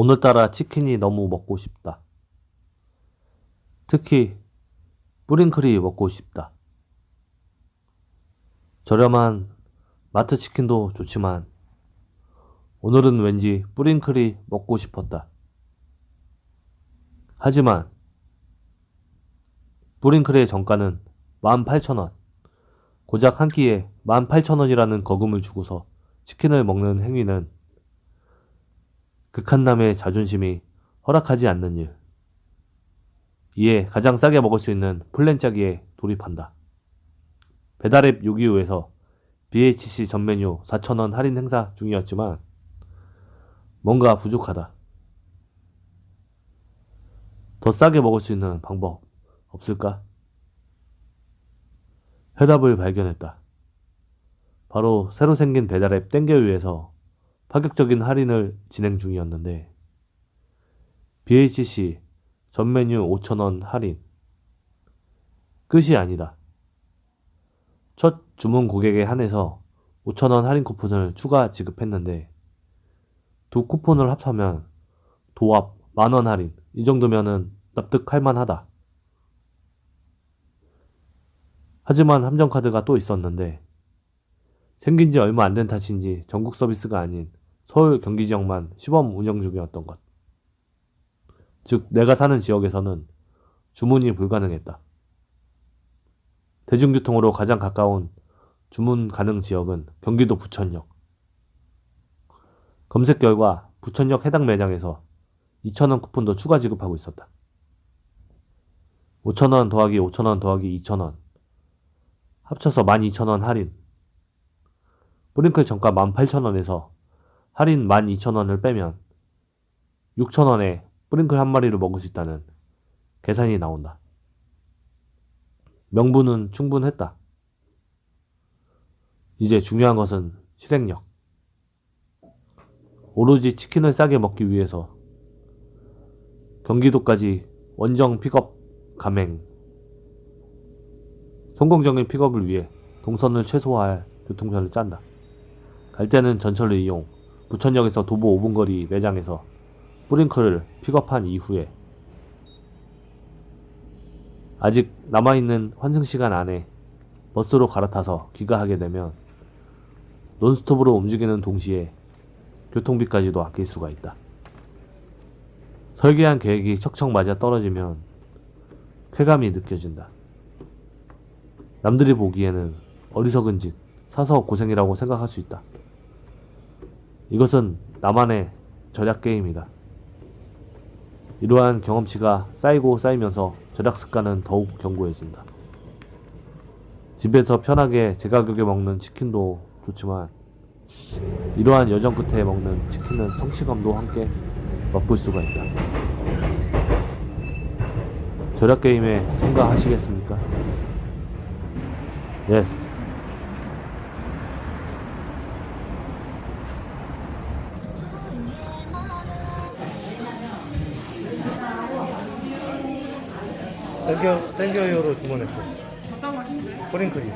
오늘따라 치킨이 너무 먹고 싶다. 특히 뿌링클이 먹고 싶다. 저렴한 마트 치킨도 좋지만 오늘은 왠지 뿌링클이 먹고 싶었다. 하지만 뿌링클의 정가는 18,000원. 고작 한 끼에 18,000원이라는 거금을 주고서 치킨을 먹는 행위는 극한남의 자존심이 허락하지 않는 일. 이에 가장 싸게 먹을 수 있는 플랜 짜기에 돌입한다. 배달앱 요기요에서 BHC 전 메뉴 4,000원 할인 행사 중이었지만 뭔가 부족하다. 더 싸게 먹을 수 있는 방법 없을까? 해답을 발견했다. 바로 새로 생긴 배달앱 땡겨유에서 파격적인 할인을 진행 중이었는데 BHC 전 메뉴 5,000원 할인 끝이 아니다. 첫 주문 고객에 한해서 5,000원 할인 쿠폰을 추가 지급했는데 두 쿠폰을 합하면 도합 만원 할인 이 정도면은 납득할 만하다. 하지만 함정카드가 또 있었는데 생긴 지 얼마 안 된 탓인지 전국 서비스가 아닌 서울 경기 지역만 시범 운영 중이었던 것. 즉 내가 사는 지역에서는 주문이 불가능했다. 대중교통으로 가장 가까운 주문 가능 지역은 경기도 부천역. 검색 결과 부천역 해당 매장에서 2,000원 쿠폰도 추가 지급하고 있었다. 5,000원 더하기 5,000원 더하기 2,000원. 합쳐서 12,000원 할인. 뿌링클 정가 18,000원에서 할인 12,000원을 빼면 6,000원에 뿌링클 한 마리를 먹을 수 있다는 계산이 나온다. 명분은 충분했다. 이제 중요한 것은 실행력. 오로지 치킨을 싸게 먹기 위해서 경기도까지 원정 픽업 가맹. 성공적인 픽업을 위해 동선을 최소화할 교통편을 짠다. 갈 때는 전철을 이용, 부천역에서 도보 5분 거리 매장에서 뿌링클을 픽업한 이후에 아직 남아있는 환승 시간 안에 버스로 갈아타서 귀가하게 되면 논스톱으로 움직이는 동시에 교통비까지도 아낄 수가 있다. 설계한 계획이 척척 맞아 떨어지면 쾌감이 느껴진다. 남들이 보기에는 어리석은 짓, 사서 고생이라고 생각할 수 있다. 이것은 나만의 절약 게임이다. 이러한 경험치가 쌓이고 쌓이면서 절약 습관은 더욱 견고해진다. 집에서 편하게 제 가격에 먹는 치킨도 좋지만 이러한 여정 끝에 먹는 치킨은 성취감도 함께 맛볼 수가 있다. 절약 게임에 참가하시겠습니까? 예 땡겨, 땡겨요로 주문했어. 프링클이.